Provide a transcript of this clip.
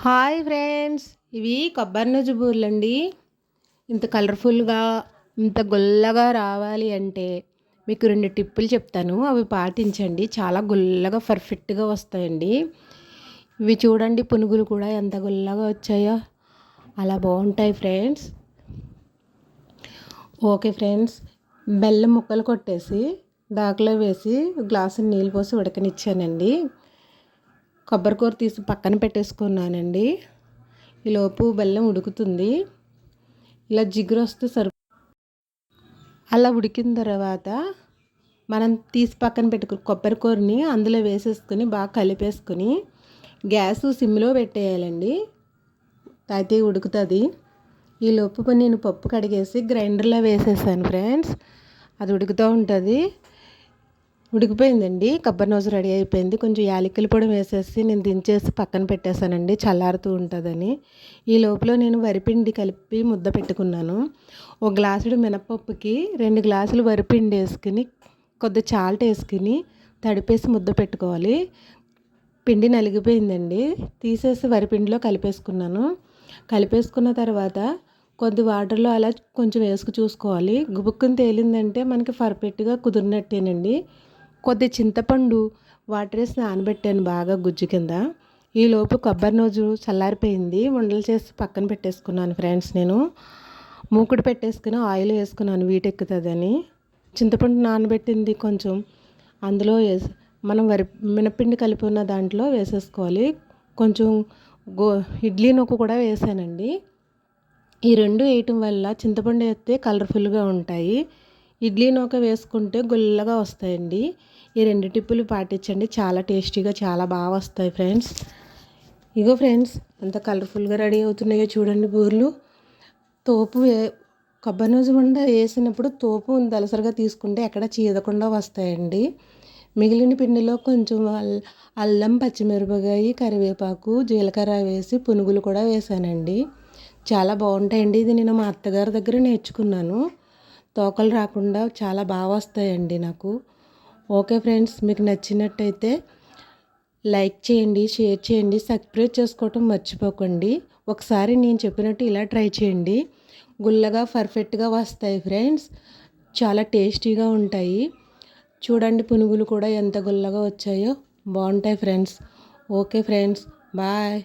Hi friends. ఇవి కొబ్బరి నుజ్జు బూర్లండి. ఇంత కలర్ఫుల్గా ఇంత గుల్లగా రావాలి అంటే మీకు రెండు టిప్పులు చెప్తాను. అవి పాటించండి. చాలా గుల్లగా పర్ఫెక్ట్గా వస్తాయండి. ఇవి చూడండి పునుగులు కూడా ఎంత గుల్లగా వచ్చాయో. అలా బాగుంటాయి ఫ్రెండ్స్. Okay friends. బెల్లం ముక్కలు కొట్టేసి దాకలో వేసి గ్లాసు నీళ్ళు పోసి ఉడకనిచ్చానండి. కొబ్బరికూర తీసి పక్కన పెట్టేసుకున్నానండి. ఈలోపు బెల్లం ఉడుకుతుంది. ఇలా జిగురు వస్తే సరి అలా ఉడికిన తర్వాత మనం తీసి పక్కన పెట్టుకుని కొబ్బరికూరని అందులో వేసేసుకుని బాగా కలిపేసుకుని గ్యాస్ సిమ్లో పెట్టేయాలండి. అయితే ఉడుకుతుంది. ఈ లోపు నేను పప్పు కడిగేసి గ్రైండర్లో వేసేసాను ఫ్రెండ్స్. అది ఉడుకుతూ ఉంటుంది. ఉడికిపోయిందండి. కొబ్బరి నోజు రెడీ అయిపోయింది. కొంచెం యాలకుల పొడి వేసేసి నేను దించేసి పక్కన పెట్టేశానండి. చల్లారుతూ ఉంటుందని. ఈ లోపల నేను వరిపిండి కలిపి ముద్ద పెట్టుకున్నాను. ఒక గ్లాసుడు మినపప్పుకి రెండు గ్లాసులు వరిపిండి వేసుకుని కొద్ది చాల్ట్ వేసుకుని తడిపేసి ముద్ద పెట్టుకోవాలి. పిండి నలిగిపోయిందండి. తీసేసి వరిపిండిలో కలిపేసుకున్నాను. కలిపేసుకున్న తర్వాత కొద్ది వాటర్లో అలా కొంచెం వేసుకు చూసుకోవాలి. గుబుక్కుని తేలిందంటే మనకి పర్ఫెక్ట్గా కుదిరినట్టేనండి. కొద్ది చింతపండు వాటర్ వేసి నానబెట్టాను బాగా గుజ్జు కింద. ఈలోపు కొబ్బరి నోజు చల్లారిపోయింది. ఉండలు చేసి పక్కన పెట్టేసుకున్నాను ఫ్రెండ్స్ నేను. మూకుడు పెట్టేసుకుని ఆయిల్ వేసుకున్నాను వీటెక్కుతుందని చింతపండు నానబెట్టింది కొంచెం. అందులో వేసి మనం వరి మినపిండి కలిపి ఉన్న దాంట్లో వేసేసుకోవాలి. కొంచెం గో ఇడ్లీ నొక్కు కూడా వేసానండి. ఈ రెండు వేయటం వల్ల చింతపండు వేస్తే కలర్ఫుల్గా ఉంటాయి. ఇడ్లీ నూక వేసుకుంటే గుల్లగా వస్తాయండి. ఈ రెండు టిప్పులు పాటించండి. చాలా టేస్టీగా చాలా బాగా వస్తాయి ఫ్రెండ్స్. ఇగో ఫ్రెండ్స్ ఎంత కలర్ఫుల్గా రెడీ అవుతున్నాయో చూడండి బూర్లు. తోపు కొబ్బరి నూజు ఉండ వేసినప్పుడు తోపు దలసరిగా తీసుకుంటే ఎక్కడ చీదకుండా వస్తాయండి. మిగిలిన పిండిలో కొంచెం అల్లం పచ్చిమిరపకాయ కరివేపాకు జీలకర్ర వేసి పునుగులు కూడా వేసానండి. చాలా బాగుంటాయండి. ఇది నేను మా అత్తగారి దగ్గర నేర్చుకున్నాను. తోకలు రాకుండా చాలా బాగా వస్తాయండి నాకు. ఓకే ఫ్రెండ్స్ మీకు నచ్చినట్టయితే లైక్ చేయండి షేర్ చేయండి సబ్స్క్రైబ్ చేసుకోవటం మర్చిపోకండి. ఒకసారి నేను చెప్పినట్టు ఇలా ట్రై చేయండి. గుల్లగా పర్ఫెక్ట్గా వస్తాయి ఫ్రెండ్స్. చాలా టేస్టీగా ఉంటాయి. చూడండి పునుగులు కూడా ఎంత గుల్లగా వచ్చాయో. బాగుంటాయి ఫ్రెండ్స్. Okay friends bye.